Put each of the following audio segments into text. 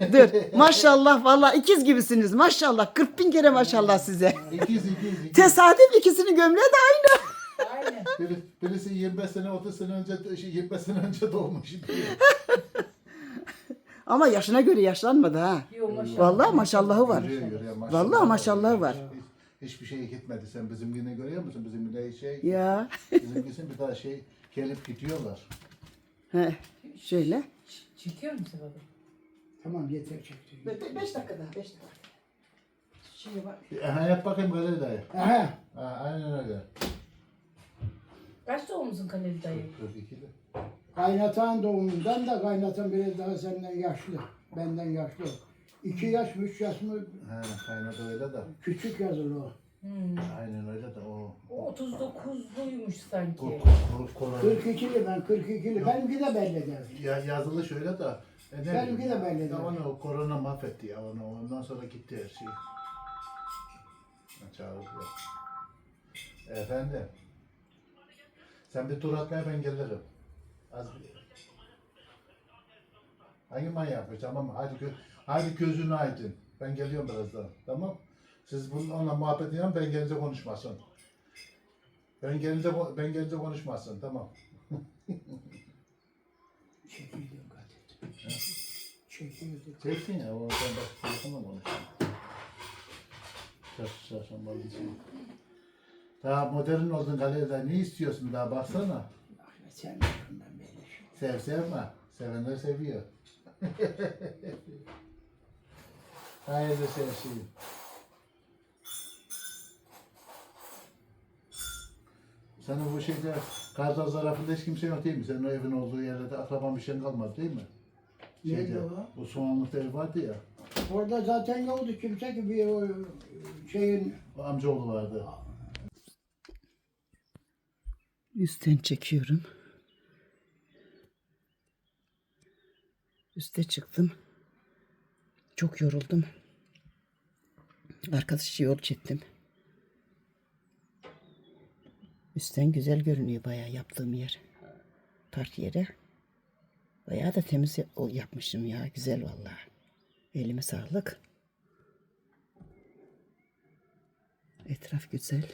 Dur. Maşallah vallahi ikiz gibisiniz. Maşallah. 40 bin kere maşallah size. İkiz ikiz ikiz. Tesadüf ikisinin gömleği de aynı. Aynen. Biri, birisi 25 sene 30 sene önce şey, 25 sene önce doğmuş. Ama yaşına göre yaşlanmadı ha. Yok maşallah. Vallahi maşallahı var. Görüyor, görüyor, maşallah. Vallahi maşallahı var. Hiç, hiçbir şey gitmedi. Sen bizimkini görüyor musun? Bizimkine şey, Ya. bizimkisi bir daha şey gelip gidiyorlar. He. Şöyle. Çekiyor musun baba? Tamam yeter çekti. 5 dakika daha 5 dakika. Şimdi bak. E, Ha, yap bakayım Galil dayı. Aha. Ha, aynen öyle. Kaç doğumlusun Kaleli dayı? 42'de. Kaynatan doğumundan da kaynatan biraz daha senden yaşlı. Benden yaşlı. İki yaş, üç yaş mı Ha, kaynadı öyle de. küçük yazılı o. Hmm. Aynen öyle de o. O 39'luymuş sanki. Kor, kor, kor, 42'li ben 42'li. Benimki de belli der. ya, yazılı şöyle de. E, Benimki bileyim, de belli Ya onu o korona mahvetti ya onu. Ondan sonra gitti her şey. Çağırdı. Efendim. Sen bir tur atmaya ben gelirim. Az bir. Hangi manyak? Tamam hadi, gö hadi gözünü aydın. Ben geliyorum birazdan. Tamam. Siz bunun onunla muhabbet edin ben gelince konuşmasın. Ben gelince ben gelince konuşmasın. Tamam. Kadet. Çekildim. Çeksin ya. O ben bak telefonla konuşuyorum. Çarşı çarşambalı için. Daha modern oldun galeride. Ne istiyorsun daha baksana. Ahmet sen ben böyle şey. Sev sevme. Sevenler seviyor. Hayırlı sevşiyim. Senin bu şeyde Kartal tarafında hiç kimse yok değil mi? Senin o evin olduğu yerde de akraban bir şey kalmadı değil mi? Nerede o? Bu soğanlıkta ev vardı ya. Orada zaten yoktu kimse ki bir o şeyin O amcaoğlu vardı. Üstten çekiyorum. Üste çıktım. Çok yoruldum. Arkadaşça yol çektim. Üstten güzel görünüyor bayağı yaptığım yer. Park yeri. Bayağı da temiz yapmışım ya. Güzel vallahi. Elime sağlık. Etraf güzel.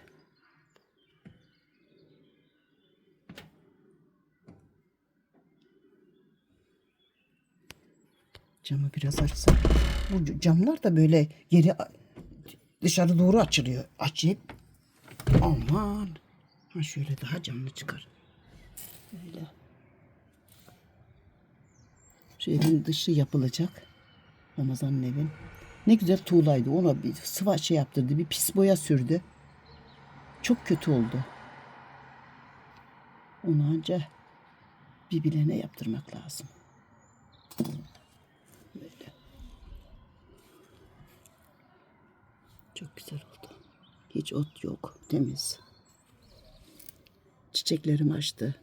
Camı biraz açsam. Bu camlar da böyle geri dışarı doğru açılıyor. Açayım. Aman. Ha şöyle daha camlı çıkar. Böyle. Şu evin dışı yapılacak. Ramazan'ın evin. Ne güzel tuğlaydı. Ona bir sıva şey yaptırdı. Bir pis boya sürdü. Çok kötü oldu. Onu anca bir bilene yaptırmak lazım. Böyle. Çok güzel oldu. Hiç ot yok. Temiz. Çiçeklerim açtı.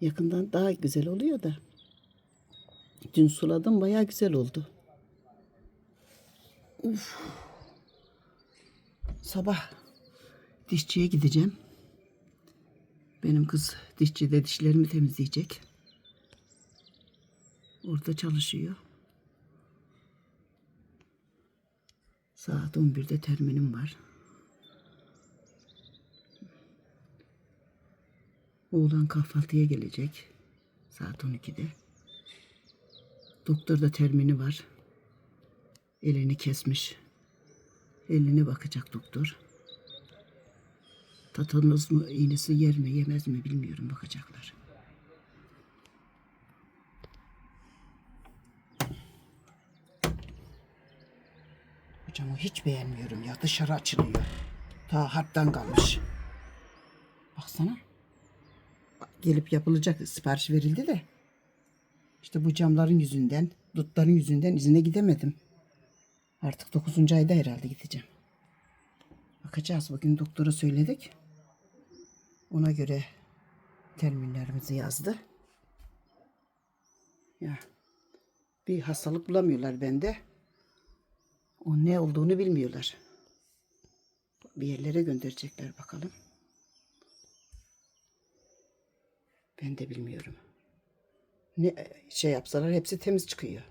Yakından daha güzel oluyor da. Dün suladım bayağı güzel oldu. Uf. Sabah dişçiye gideceğim. Benim kız dişçide dişlerimi temizleyecek. Orada çalışıyor. Saat 11'de terminim var. Oğlan kahvaltıya gelecek. Saat 12'de. Doktor da termini var. Elini kesmiş. Eline bakacak doktor. Tatanoz mu iğnesi yer mi yemez mi bilmiyorum bakacaklar. Hocam o hiç beğenmiyorum ya dışarı açılıyor. Ta harpten kalmış. Baksana. Gelip yapılacak sipariş verildi de. İşte bu camların yüzünden, dutların yüzünden izine gidemedim. Artık 9. ayda herhalde gideceğim. Bakacağız. Bugün doktora söyledik. Ona göre terminlerimizi yazdı. Ya bir hastalık bulamıyorlar bende. O ne olduğunu bilmiyorlar. Bir yerlere gönderecekler bakalım. Ben de bilmiyorum. Ne şey yapsalar hepsi temiz çıkıyor.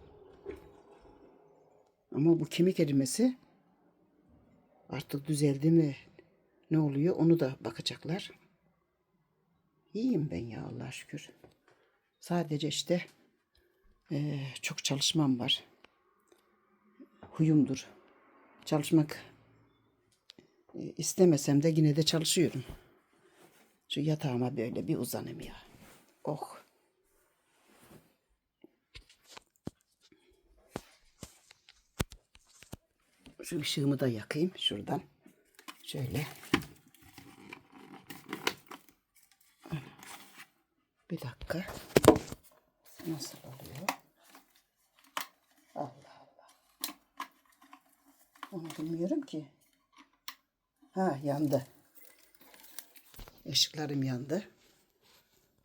Ama bu kemik erimesi artık düzeldi mi ne oluyor onu da bakacaklar. İyiyim ben ya Allah'a şükür. Sadece işte eee, çok çalışmam var. Huyumdur. Çalışmak e, istemesem de yine de çalışıyorum. Şu yatağıma böyle bir uzanayım ya. Oh. Şu ışığımı da yakayım şuradan. Şöyle. Bir dakika. Nasıl oluyor? Allah Allah. Onu bilmiyorum ki. Ha yandı. Işıklarım yandı.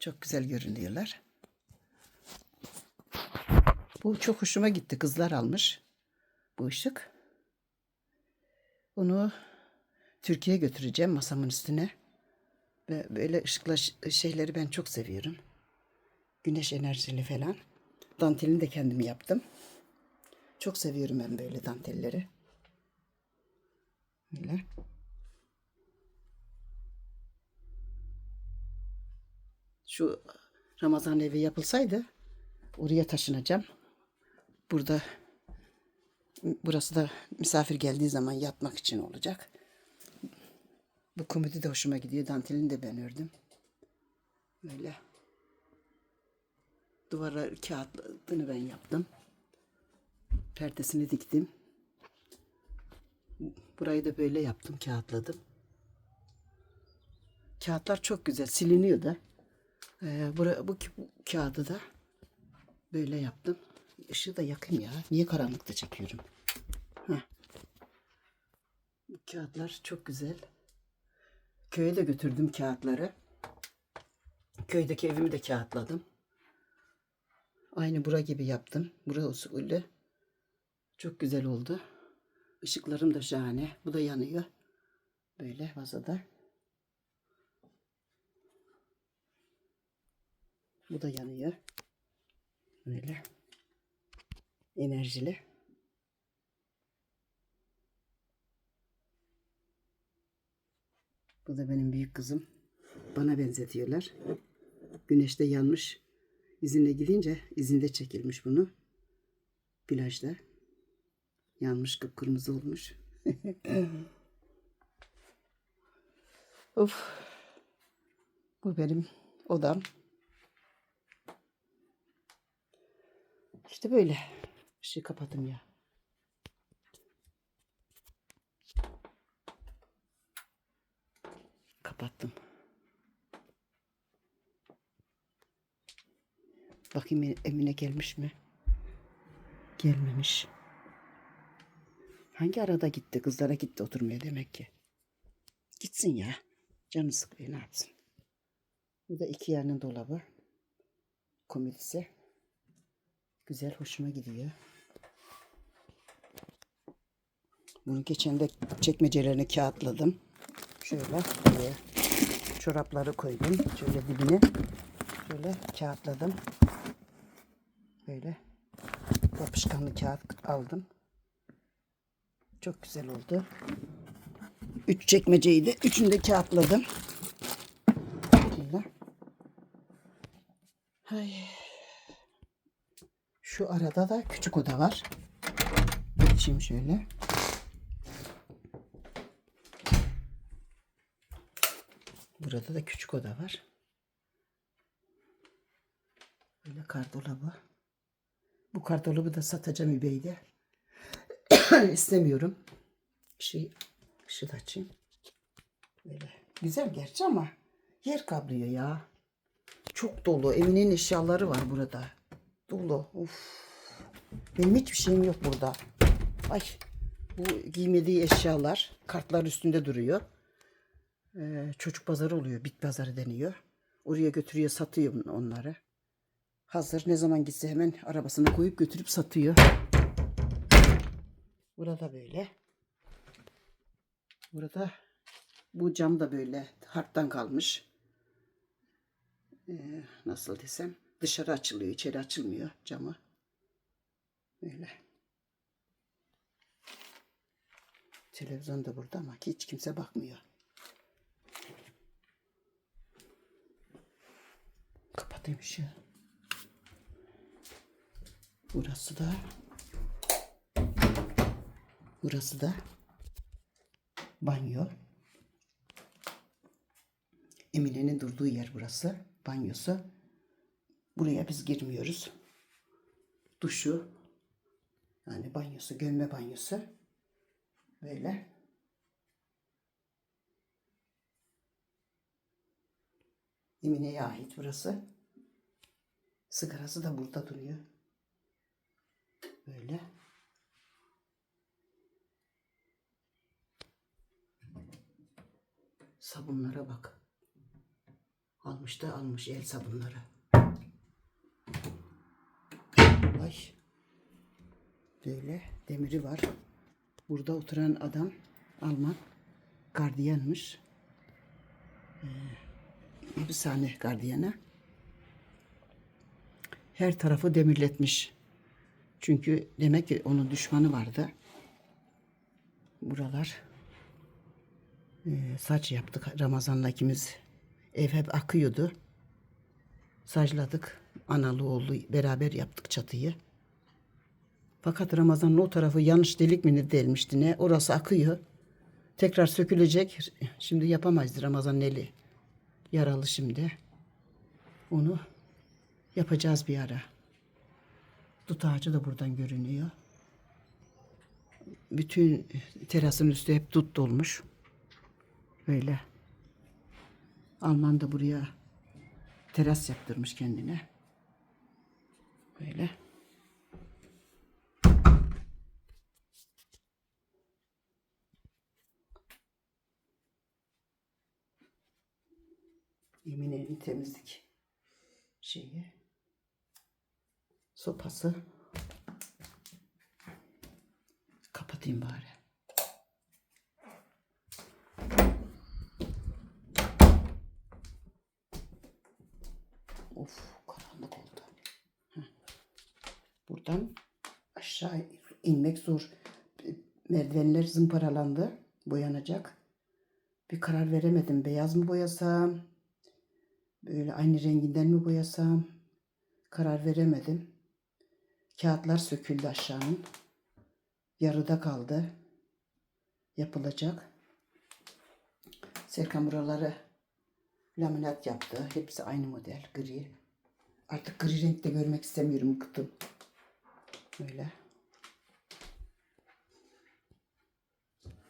Çok güzel görünüyorlar. Bu çok hoşuma gitti. Kızlar almış bu ışık. Bunu Türkiye'ye götüreceğim masamın üstüne. Ve böyle ışıkla şeyleri ben çok seviyorum. Güneş enerjili falan. Dantelini de kendim yaptım. Çok seviyorum ben böyle dantelleri. Böyle. Şu Ramazan evi yapılsaydı oraya taşınacağım. Burada burası da misafir geldiği zaman yatmak için olacak. Bu komedi de hoşuma gidiyor. Dantelini de ben ördüm. Böyle. Duvara kağıtını ben yaptım. Perdesini diktim. Burayı da böyle yaptım, kağıtladım. Kağıtlar çok güzel, siliniyor da. Ee, bura, bu, bu kağıdı da böyle yaptım. Işığı da yakayım ya. Niye karanlıkta çekiyorum? Heh. Kağıtlar çok güzel. Köye de götürdüm kağıtları. Köydeki evimi de kağıtladım. Aynı bura gibi yaptım. Bura usulü. Çok güzel oldu. Işıklarım da şahane. Bu da yanıyor. Böyle vazada. Bu da yanıyor. Böyle. Enerjili. Bu da benim büyük kızım. Bana benzetiyorlar. Güneşte yanmış. İzinle gidince izinde çekilmiş bunu. Plajda. Yanmış kıpkırmızı olmuş. of. Bu benim odam. İşte böyle. Işığı kapatım ya. Kapattım. Bakayım Emine gelmiş mi? Gelmemiş. Hangi arada gitti? Kızlara gitti oturmaya demek ki. Gitsin ya. Canı sıkıyor ne yapsın. Bu da iki yerinin dolabı. Komedisi. Güzel hoşuma gidiyor. Bunu geçen de çekmecelerini kağıtladım. Şöyle buraya çorapları koydum. Şöyle dibine. Şöyle kağıtladım. Böyle yapışkanlı kağıt aldım. Çok güzel oldu. Üç çekmeceyi de üçünü de kağıtladım. Böyle. Ay. Şu arada da küçük oda var. Geçeyim şöyle. Burada da küçük oda var. Böyle kardolabı. Bu kardolabı da satacağım eBay'de. İstemiyorum. Şey, ışığı açayım. Böyle. Güzel gerçi ama yer kaplıyor ya. Çok dolu. Emine'nin eşyaları var burada. Dolu. Of. Benim hiçbir şeyim yok burada. Ay. Bu giymediği eşyalar kartlar üstünde duruyor. Ee, çocuk pazarı oluyor. Bit pazarı deniyor. Oraya götürüyor satıyor onları. Hazır ne zaman gitse hemen arabasına koyup götürüp satıyor. Burada böyle. Burada bu cam da böyle harptan kalmış. Ee, nasıl desem dışarı açılıyor, içeri açılmıyor camı. Böyle. Televizyon da burada ama hiç kimse bakmıyor. Kapatayım ışığı. Burası da Burası da banyo. Emine'nin durduğu yer burası. Banyosu. Buraya biz girmiyoruz. Duşu. Yani banyosu, gömme banyosu. Böyle. Emine'ye ait burası. Sigarası da burada duruyor. Böyle. Sabunlara bak. Almış da almış el sabunları. Ay. Böyle demiri var. Burada oturan adam Alman gardiyanmış. Ee, hapishane gardiyana. Her tarafı demirletmiş. Çünkü demek ki onun düşmanı vardı. Buralar ee, saç yaptık Ramazan'la ikimiz. Ev hep akıyordu. Saçladık. Analı oğlu beraber yaptık çatıyı. Fakat Ramazan'ın o tarafı yanlış delik mi ne delmişti ne? Orası akıyor. Tekrar sökülecek. Şimdi yapamayız Ramazan'ın eli. Yaralı şimdi. Onu yapacağız bir ara. Dut ağacı da buradan görünüyor. Bütün terasın üstü hep dut dolmuş. Böyle. Alman da buraya teras yaptırmış kendine. Böyle. Yemine'nin temizlik şeyi. Sopası. Kapatayım bari. Of karanlık oldu. Buradan aşağı inmek zor. Merdivenler zımparalandı. Boyanacak. Bir karar veremedim. Beyaz mı boyasam? Böyle aynı renginden mi boyasam? Karar veremedim. Kağıtlar söküldü aşağının. Yarıda kaldı. Yapılacak. Serkan buraları laminat yaptı. Hepsi aynı model. Gri. Artık gri renkte görmek istemiyorum. Bıktım. Böyle.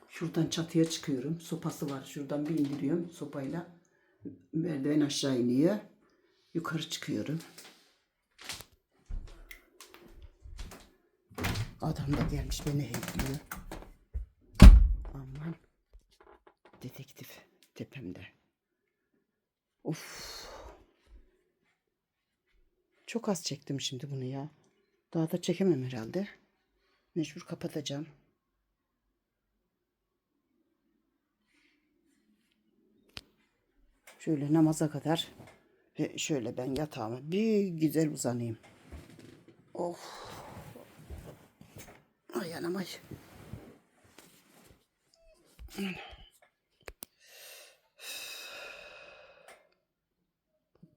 Şuradan çatıya çıkıyorum. Sopası var. Şuradan bir indiriyorum sopayla. Merdiven aşağı iniyor. Yukarı çıkıyorum. Adam da gelmiş beni heyetliyor. Aman. Dedektif tepemde. Of. Çok az çektim şimdi bunu ya. Daha da çekemem herhalde. Mecbur kapatacağım. Şöyle namaza kadar ve şöyle ben yatağıma bir güzel uzanayım. Of. Ay anam ay.